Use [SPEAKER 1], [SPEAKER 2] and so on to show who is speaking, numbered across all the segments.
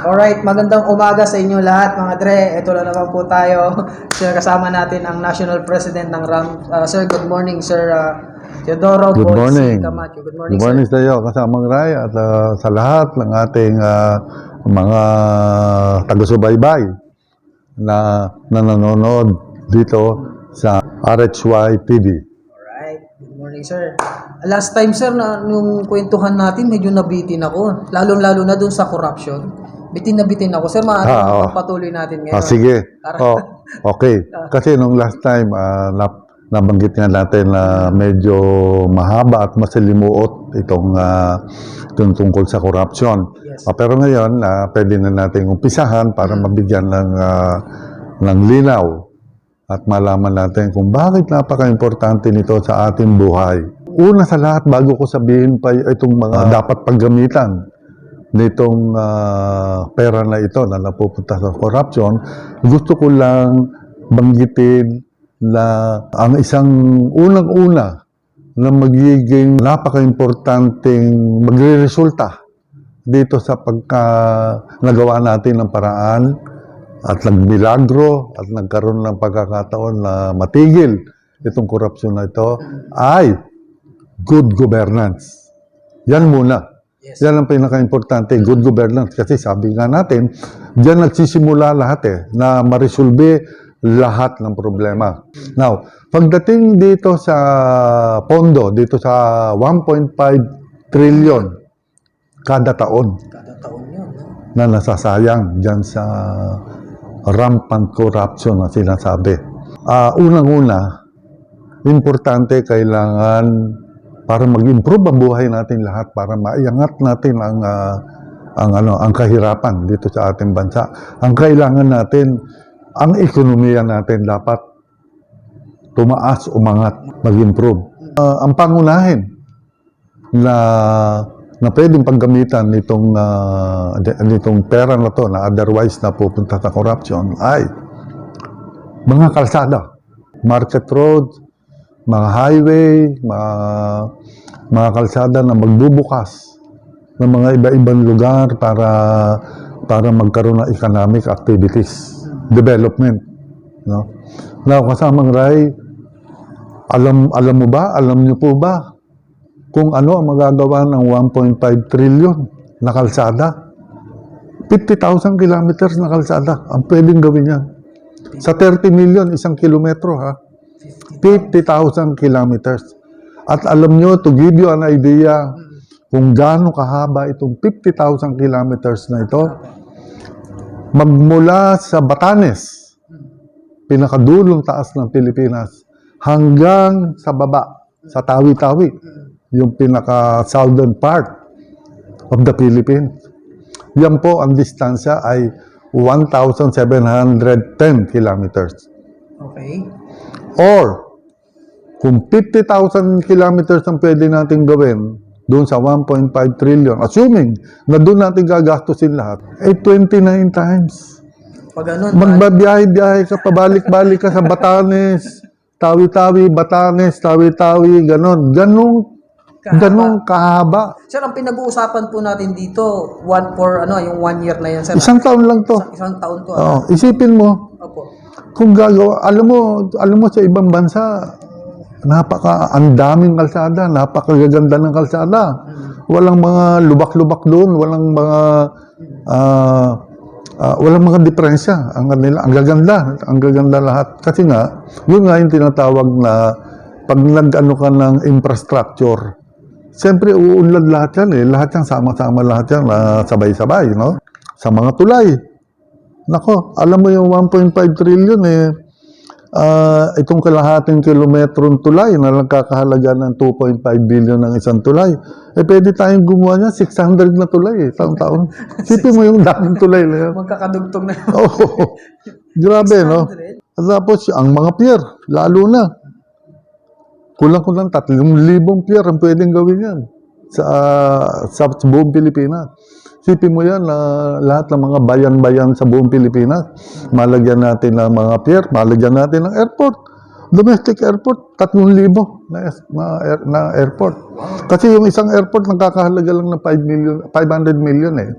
[SPEAKER 1] Alright, magandang umaga sa inyo lahat mga Dre. Ito na naman po tayo. Sir, kasama natin ang National President ng RAM. Uh, sir, good morning, Sir uh, Teodoro
[SPEAKER 2] Good
[SPEAKER 1] Bonsi
[SPEAKER 2] morning.
[SPEAKER 1] Camacho. Good morning,
[SPEAKER 2] Good morning sa iyo, kasamang Ray, at ah, sa lahat ng ating ah, mga taga-subaybay na, na nanonood dito sa RHY TV.
[SPEAKER 1] Alright, good morning, Sir. Last time, Sir, na nung kwentuhan natin, medyo nabitin ako. Lalong-lalo na dun sa corruption. Bitin na bitin ako. Sir, maaari
[SPEAKER 2] Ah, oo.
[SPEAKER 1] patuloy natin ngayon.
[SPEAKER 2] Ah, sige.
[SPEAKER 1] Para-
[SPEAKER 2] Oh, okay. Kasi nung last time, ah, nap- nabanggit nga natin na medyo mahaba at masalimuot itong, ah, itong tungkol sa corruption.
[SPEAKER 1] Yes.
[SPEAKER 2] Ah, pero ngayon, ah, pwede na natin umpisahan para mabigyan ng, ah, ng linaw at malaman natin kung bakit napaka-importante nito sa ating buhay. Una sa lahat, bago ko sabihin pa itong mga dapat paggamitan nitong ah, pera na ito na napupunta sa corruption, gusto ko lang banggitin na ang isang unang-una na magiging napaka-importanting magre-resulta dito sa pagka nagawa natin ng paraan at nagmilagro at nagkaroon ng pagkakataon na matigil itong korupsyon na ito ay good governance. Yan muna.
[SPEAKER 1] Yes.
[SPEAKER 2] Yan ang pinaka-importante, good governance. Kasi sabi nga natin, diyan nagsisimula lahat eh, na marisolve lahat ng problema. Now, pagdating dito sa pondo, dito sa 1.5 trillion kada taon
[SPEAKER 1] Kada taon yun.
[SPEAKER 2] na nasasayang dyan sa rampant corruption na sinasabi. Ah, unang-una, importante kailangan para mag-improve ang buhay natin lahat, para maiangat natin ang ah, ang ano ang kahirapan dito sa ating bansa. Ang kailangan natin ang ekonomiya natin dapat tumaas, umangat, mag-improve. Ah, ang pangunahin na na pwedeng paggamitan nitong de- nitong pera na to na otherwise na pupunta sa corruption ay mga kalsada, market road, mga highway, mga, mga kalsada na magbubukas ng mga iba-ibang lugar para para magkaroon ng economic activities, development, no? Now, kasamang Ray, alam alam mo ba, alam niyo po ba kung ano ang magagawa ng 1.5 trillion na kalsada. 50,000 kilometers na kalsada ang pwedeng gawin yan. Sa 30 million, isang kilometro ha. 50,000 kilometers. At alam nyo, to give you an idea kung gaano kahaba itong 50,000 kilometers na ito, magmula sa Batanes, pinakadulong taas ng Pilipinas, hanggang sa baba, sa Tawi-Tawi, yung pinaka-southern part of the Philippines. Yan po ang distansya ay 1,710 kilometers.
[SPEAKER 1] Okay.
[SPEAKER 2] Or, kung 50,000 kilometers ang pwede natin gawin doon sa 1.5 trillion, assuming na doon natin gagastusin lahat, ay 29 times.
[SPEAKER 1] Pag ganun,
[SPEAKER 2] Magbabiyahe-biyahe ka, pabalik-balik ka sa Batanes, Tawi-Tawi, Batanes, Tawi-Tawi, ganon. Ganon,
[SPEAKER 1] Kahaba.
[SPEAKER 2] ganon kahaba.
[SPEAKER 1] Sir, ang pinag-uusapan po natin dito, one for, ano, yung one year na yan, sir.
[SPEAKER 2] Isang taon lang to.
[SPEAKER 1] Isang, isang taon to. ah.
[SPEAKER 2] Oh, isipin mo,
[SPEAKER 1] Opo.
[SPEAKER 2] kung gagawa, alam mo, alam mo sa ibang bansa, napaka, ang daming kalsada, napakagaganda ng kalsada. Walang mga lubak-lubak doon, walang mga, ah, ah, walang mga diferensya. Ang kanila, ang gaganda, ang gaganda lahat. Kasi nga, yun nga yung tinatawag na, pag nag-ano ka ng infrastructure, Siyempre, uunlad lahat yan eh. Lahat yan, sama-sama lahat yan, na sabay-sabay, no? Sa mga tulay. Nako, alam mo yung 1.5 trillion eh, ah, itong kalahating kilometrong tulay na nagkakahalaga ng 2.5 billion ng isang tulay, eh pwede tayong gumawa niya 600 na tulay eh, taon-taon. Sipin mo yung daming tulay na yan.
[SPEAKER 1] Magkakadugtong na.
[SPEAKER 2] Oh, grabe, no?
[SPEAKER 1] 100.
[SPEAKER 2] At tapos, ang mga pier, lalo na. Kulang-kulang 3,000 pier ang pwedeng gawin yan sa, sa buong Pilipinas. Sipin mo yan na lahat ng mga bayan-bayan sa buong Pilipinas, malagyan natin ng mga pier, malagyan natin ng airport. Domestic airport, 3,000 na, na, air- na airport. Kasi yung isang airport nagkakahalaga lang ng 5 million, 500 million eh.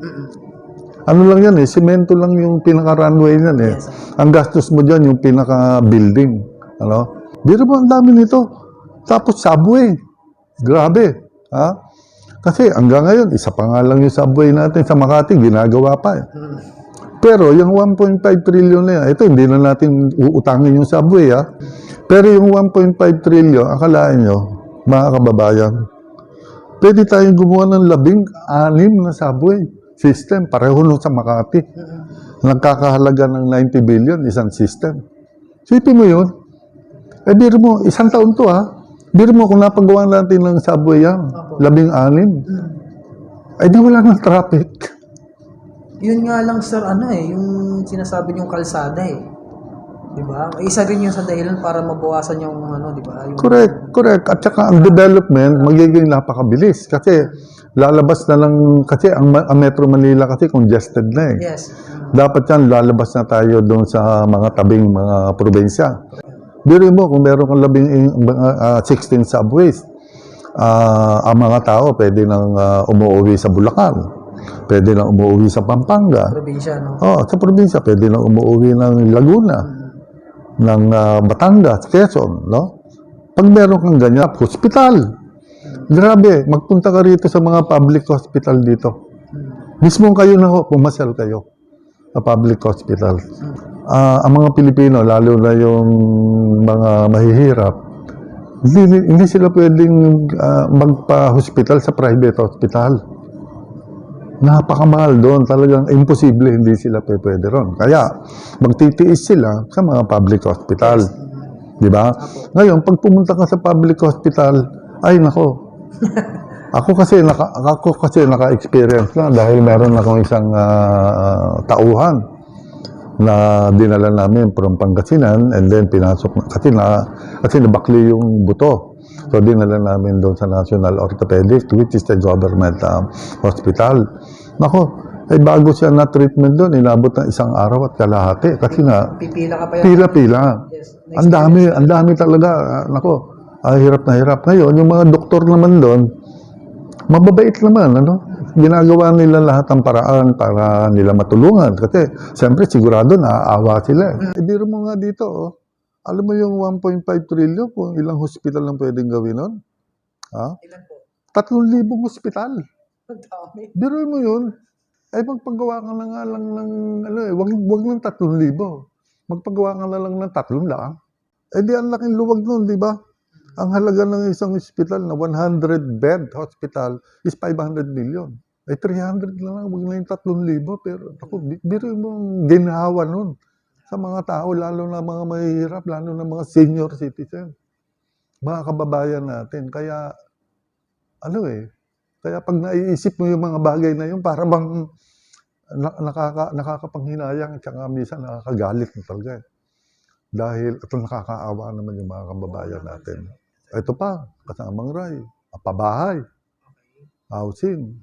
[SPEAKER 2] Ano lang yan eh, simento lang yung pinaka-runway yan eh. Ang gastos mo dyan, yung pinaka-building. Ano? Biro mo, ang dami nito. Tapos subway. Grabe. Ha? Kasi hanggang ngayon, isa pa nga lang yung subway natin sa Makati, ginagawa pa eh. Pero yung 1.5 trillion na yan, ito hindi na natin uutangin yung subway ha. Pero yung 1.5 trillion, akalain nyo, mga kababayan, pwede tayong gumawa ng labing anim na subway system, pareho nun sa Makati. Nagkakahalaga ng 90 billion, isang system. Sipin mo yun. Eh, biro mo, isang taon to ha. Biro mo, kung napagawa natin ng subway yan, labing anim, ay di wala ng traffic.
[SPEAKER 1] Yun nga lang sir, ano eh, yung sinasabi yung kalsada eh. Di ba? Isa rin yun sa dahilan para mabawasan yung ano, di ba? Yung,
[SPEAKER 2] Correct, correct. At saka ang development magiging napakabilis kasi lalabas na lang, kasi ang, Ma- ang Metro Manila kasi congested na eh.
[SPEAKER 1] Yes.
[SPEAKER 2] Dapat yan, lalabas na tayo doon sa mga tabing mga probinsya. Biro mo, kung meron kang labing uh, 16 subways, ah, ang mga tao pwede nang ah, umuwi sa Bulacan, pwede nang umuwi sa Pampanga,
[SPEAKER 1] Probinsya, no?
[SPEAKER 2] Oh, sa probinsya, pwede na umuwi ng Laguna, ng ah, Batangas, Quezon, no? Pag meron kang ganyan, hospital. Grabe, magpunta ka rito sa mga public hospital dito. Mismo kayo na ho, pumasal kayo sa public hospital. Ah, ang mga Pilipino, lalo na yung mga mahihirap, hindi, hindi sila pwedeng ah, magpa-hospital sa private hospital napakamahal doon. Talagang imposible, hindi sila pwede ron. Kaya, magtitiis sila sa mga public hospital. Di ba? Ngayon, pag pumunta ka sa public hospital, ay nako. ako kasi naka, ako kasi naka-experience na dahil meron akong isang ah, tauhan na dinala namin from Pangasinan and then pinasok na, kasi na kasi nabakli yung buto. So dinala namin doon sa National Orthopedic which is the government um, hospital. Nako, ay bago siya na treatment doon, inabot ng isang araw at kalahati kasi nga
[SPEAKER 1] Pipila ka pa yan.
[SPEAKER 2] pila-pila.
[SPEAKER 1] Yes.
[SPEAKER 2] Ang dami, ang dami talaga. Ah, Nako, ah, hirap na hirap. Ngayon, yung mga doktor naman doon, mababait naman, ano? Ginagawa nila lahat ng paraan para nila matulungan. Kasi, siyempre, sigurado naaawa sila. Eh, biro mo nga dito, oh. Alam mo yung 1.5 trillion kung ilang hospital lang pwedeng gawin nun? Ha?
[SPEAKER 1] Ilan po?
[SPEAKER 2] Tatlong libong hospital.
[SPEAKER 1] Ang dami.
[SPEAKER 2] Biro mo yun. Ay, magpagawa ka na nga lang ng, ano eh, wag, wag ng tatlong libo. Magpagawa ka na lang ng tatlong lang. Eh, di ang laking luwag nun, di ba? Ang halaga ng isang hospital na 100-bed hospital is 500 million. Ay, 300 na lang, wag na yung tatlong libo. Pero, ako, bi- biro mo ang ginhawa nun sa mga tao, lalo na mga mahihirap, lalo na mga senior citizen. Mga kababayan natin. Kaya, ano eh, kaya pag naiisip mo yung mga bagay na yun, para bang na, nakaka, nakakapanghinayang at saka minsan nakakagalit na talaga. eh. Dahil ito nakakaawa naman yung mga kababayan natin. Ito pa, kasamang ray, pabahay, housing.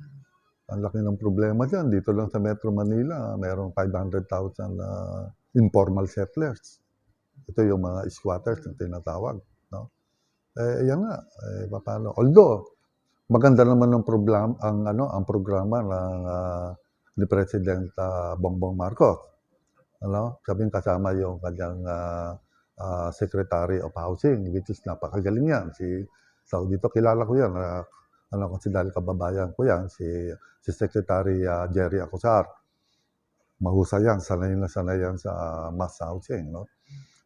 [SPEAKER 2] Ang laki ng problema dyan. Dito lang sa Metro Manila, mayroong 500,000 na informal settlers. Ito yung mga squatters na tinatawag. No? Eh, yan nga. Eh, paano? Although, maganda naman ng program ang ano ang programa ng ah, ni President Bongbong Marcos. Ano? Sabing kasama yung kanyang ah, ah, Secretary of Housing which is napakagaling yan si so dito kilala ko yan ah, ano kasi dahil kababayan ko yan si si Secretary ah, Jerry Acosar. Mahusay yan, sanay na sanay yan sa mass housing, no?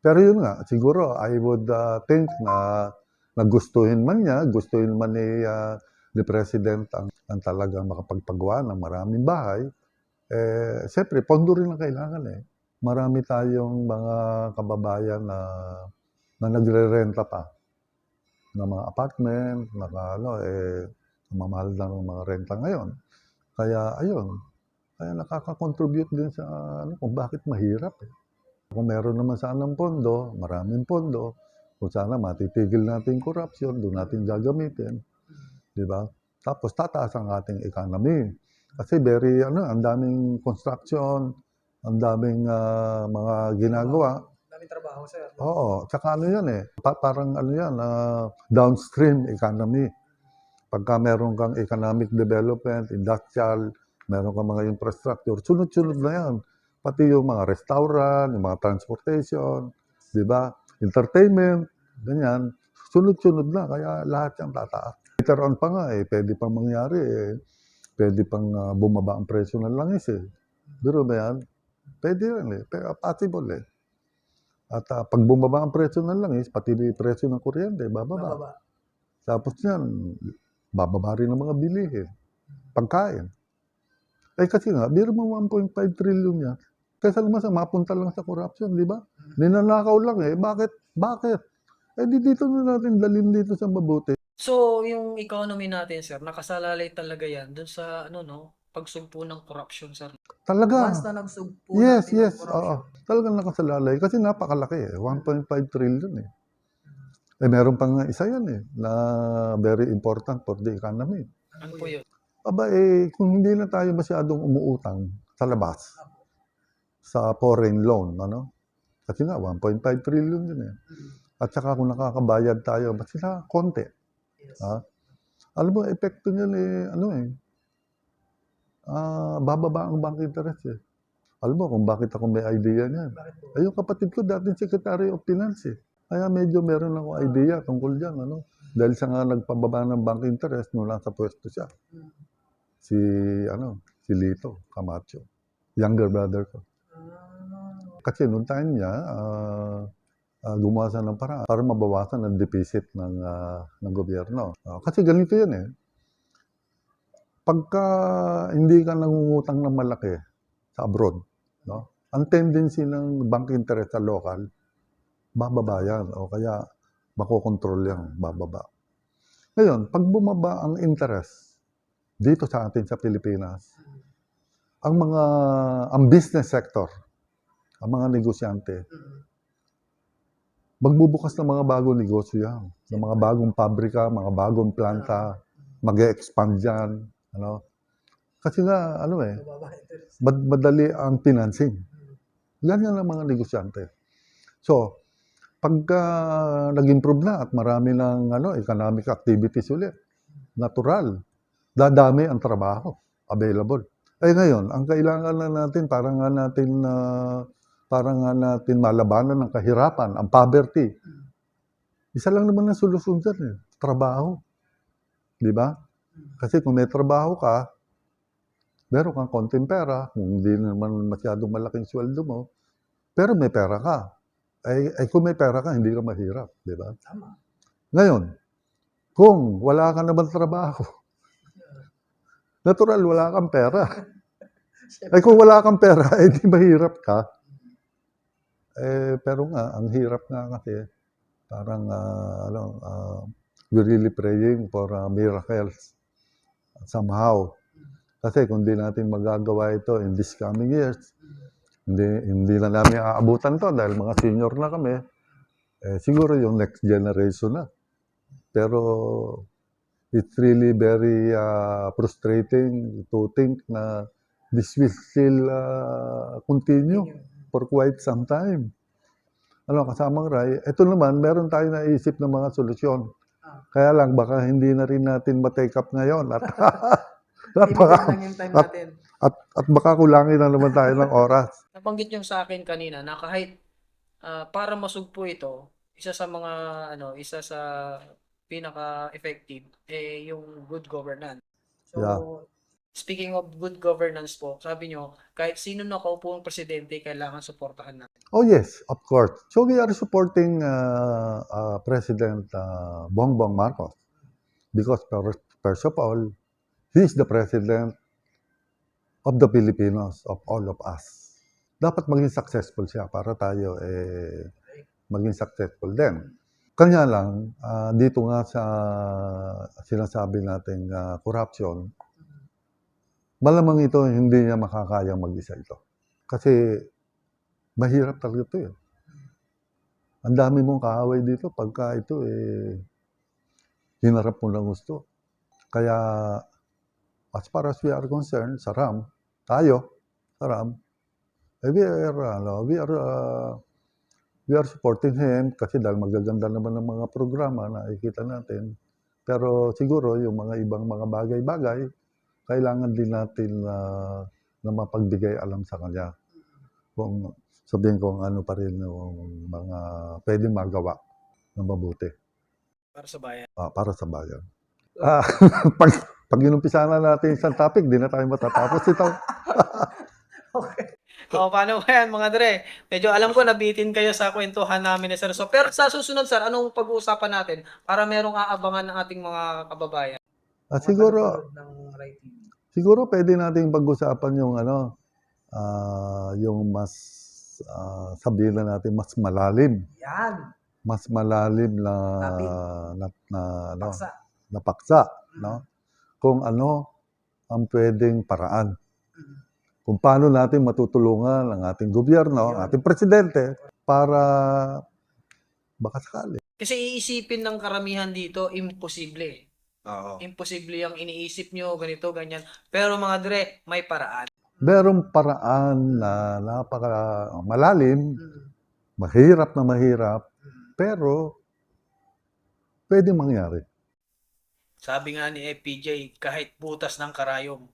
[SPEAKER 2] Pero yun nga, siguro I would ah, think na nagustuhin man niya, gustuhin man ni ah, ni President ang, ang talagang makapagpagawa ng maraming bahay, eh, siyempre, pondo rin ang kailangan eh. Marami tayong mga kababayan na, na nagre-renta pa ng mga apartment, mga ano, eh, mamahal na ng mga renta ngayon. Kaya, ayun, kaya nakaka-contribute din sa ano, kung bakit mahirap eh. Kung meron naman sanang pondo, maraming pondo, kung sana matitigil natin corruption, doon natin gagamitin. Di ba? Tapos tataas ang ating economy. Kasi very, ano, ang daming construction, ang daming ah, mga ginagawa.
[SPEAKER 1] Daming trabaho, sir.
[SPEAKER 2] Oo, tsaka ano yan eh, pa- parang ano yan, ah, downstream economy. Pagka meron kang economic development, industrial, meron ka mga infrastructure, sunod-sunod na yan. Pati yung mga restaurant, yung mga transportation, di ba? Entertainment, ganyan. Sunod-sunod na, kaya lahat yan tataas. Later on pa nga eh, pwede pang mangyari eh. Pwede pang ah, bumaba ang presyo ng langis eh. Biro ba yan? Pwede rin eh. Pero possible eh. At ah, pag bumaba ang presyo ng langis, pati presyo ng kuryente, bababa.
[SPEAKER 1] Bababa.
[SPEAKER 2] Tapos yan, bababa rin ng mga bilihin. Pagkain. Eh kasi nga, biro mo 1.5 trillion yan. Kesa naman sa mapunta lang sa corruption, di ba? Ninanakaw lang eh. Bakit? Bakit? Eh di dito na natin dalhin dito sa mabuti.
[SPEAKER 3] So, yung economy natin, sir, nakasalalay talaga yan dun sa, ano, no, pagsugpo ng corruption, sir.
[SPEAKER 2] Talaga.
[SPEAKER 1] Once na nagsugpo
[SPEAKER 2] Yes,
[SPEAKER 1] natin
[SPEAKER 2] yes.
[SPEAKER 1] ang corruption,
[SPEAKER 2] Oo. Talagang nakasalalay. Kasi napakalaki eh. 1.5 trillion eh. Eh meron pang isa yan eh. Na very important for the economy.
[SPEAKER 3] Ano po yun?
[SPEAKER 2] Aba eh, kung hindi na tayo masyadong umuutang sa labas, sa foreign loan, ano? Kasi nga, 1.5 trillion din eh. At saka kung nakakabayad tayo, ba't sila konti?
[SPEAKER 1] Yes.
[SPEAKER 2] Ha? Alam mo, epekto niyan eh, ano eh, ah, bababa ang bank interest eh. Alam mo kung bakit ako may idea niyan. Ay, yung kapatid ko, dating Secretary of Finance eh. Kaya medyo meron akong idea tungkol dyan, ano? Dahil siya nga nagpababa ng bank interest nung nasa pwesto siya. Si, ano, si Lito Camacho. Younger brother ko.
[SPEAKER 1] Ah,
[SPEAKER 2] Kasi nung time niya, ah, ah, gumawa siya ng paraan para mabawasan ang deficit ng, ah, ng gobyerno. Ah, kasi ganito yan eh. Pagka hindi ka nangungutang ng malaki sa abroad, no? ang tendency ng bank interest sa local, bababa yan. O kaya makokontrol yan, bababa. Ngayon, pag bumaba ang interest dito sa atin sa Pilipinas, ang mga ang business sector, ang mga negosyante, magbubukas ng mga bagong negosyo yan. Ng mga bagong pabrika, mga bagong planta, mag expand yan. Ano? Kasi nga, ano eh, mad- madali ang financing. Ganyan ang mga negosyante. So, pagka nag-improve na at marami ng ano, economic activities ulit, natural, dadami ang trabaho available. Eh ngayon, ang kailangan na natin, para nga natin, uh, para nga natin malabanan ng kahirapan, ang poverty. Isa lang naman ang solusyon dyan eh, trabaho. Di ba? Kasi kung may trabaho ka, meron kang konting pera, kung hindi naman masyadong malaking sweldo mo, pero may pera ka. Ay, ay kung may pera ka, hindi ka mahirap, di ba?
[SPEAKER 1] Tama.
[SPEAKER 2] Ngayon, kung wala ka naman trabaho, natural, wala kang pera. Ay kung wala kang pera, eh di mahirap ka. Eh, pero nga, ang hirap nga kasi, parang, ah, ano, ah, we're really praying for ah, miracles somehow. Kasi kung di natin magagawa ito in this coming years, hindi, hindi na namin aabutan to dahil mga senior na kami, eh, siguro yung next generation na. Pero it's really very uh, frustrating to think na this will still uh, continue for quite some time. Ano, kasamang Ray, ito naman, meron tayo naisip ng mga solusyon.
[SPEAKER 1] Ah.
[SPEAKER 2] Kaya lang, baka hindi na rin natin ma-take up ngayon. At, at, baka,
[SPEAKER 1] lang yung time
[SPEAKER 2] at-
[SPEAKER 1] natin.
[SPEAKER 2] at, at baka kulangin na naman tayo ng oras.
[SPEAKER 3] Nabanggit yung sa akin kanina na kahit ah, para masugpo ito, isa sa mga, ano, isa sa pinaka-effective, eh, yung good governance. So,
[SPEAKER 2] Yeah.
[SPEAKER 3] speaking of good governance po, sabi nyo, kahit sino na kaupo ang presidente, kailangan suportahan natin.
[SPEAKER 2] Oh yes, of course. So we are supporting uh, uh, President uh, Bongbong Marcos because first, of all, he is the president of the Filipinos, of all of us. Dapat maging successful siya para tayo eh, maging successful din. Kanya lang, ah, dito nga sa sinasabi nating ah, corruption, malamang ito hindi niya makakayang mag-isa ito. Kasi mahirap talaga ito eh. Ang dami mong kaaway dito pagka ito eh hinarap mo lang gusto. Kaya as far as we are concerned, sa RAM, tayo, sa RAM, eh, we are, ano, we are, uh, we are supporting him kasi dahil magaganda naman ng mga programa na ikita natin. Pero siguro yung mga ibang mga bagay-bagay, kailangan din natin na na mapagbigay alam sa kanya. Kung sabihin ko ano pa rin yung mga pwedeng magawa na mabuti
[SPEAKER 3] Para sa bayan.
[SPEAKER 2] ah, para sa bayan. Ah, pag, pag inumpisa na natin isang topic, di na tayo matatapos ito.
[SPEAKER 3] O, paano ba yan, mga dre? Medyo alam ko, nabitin kayo sa kwentuhan namin ni Sir. So, pero sa susunod, Sir, anong pag-uusapan natin para merong aabangan ng ating mga kababayan?
[SPEAKER 2] Ah, siguro,
[SPEAKER 1] ng TV.
[SPEAKER 2] siguro pwede nating pag-usapan yung ano, ah, yung mas, ah, sabihin na natin, mas malalim.
[SPEAKER 1] Yan.
[SPEAKER 2] Mas malalim na,
[SPEAKER 1] Topic.
[SPEAKER 2] na, na, ano,
[SPEAKER 1] Paksa.
[SPEAKER 2] na paksa, no? Kung ano ang pwedeng paraan.
[SPEAKER 1] Mm.
[SPEAKER 2] Kung paano natin matutulungan ang ating gobyerno, ang ating presidente, para baka sakali.
[SPEAKER 3] Kasi iisipin ng karamihan dito, imposible.
[SPEAKER 2] Oo.
[SPEAKER 3] Imposible yung iniisip nyo, ganito, ganyan. Pero mga dre, may paraan.
[SPEAKER 2] Merong paraan na napaka malalim,
[SPEAKER 1] Mm.
[SPEAKER 2] mahirap na mahirap,
[SPEAKER 1] Mm.
[SPEAKER 2] pero pwede mangyari.
[SPEAKER 3] Sabi nga ni FPJ, kahit butas ng karayom,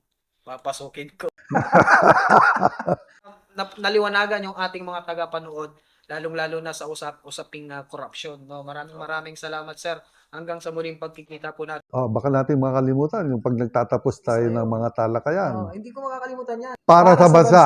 [SPEAKER 3] papasukin ko. Na- naliwanagan yung ating mga tagapanood, lalong-lalo na sa usap usaping uh, corruption. No? Maraming maraming salamat, sir. Hanggang sa muling pagkikita po natin.
[SPEAKER 2] Oh, baka natin makalimutan yung pag nagtatapos tayo ng mga talakayan.
[SPEAKER 1] Oh, hindi ko makakalimutan yan.
[SPEAKER 2] para, sa bansa.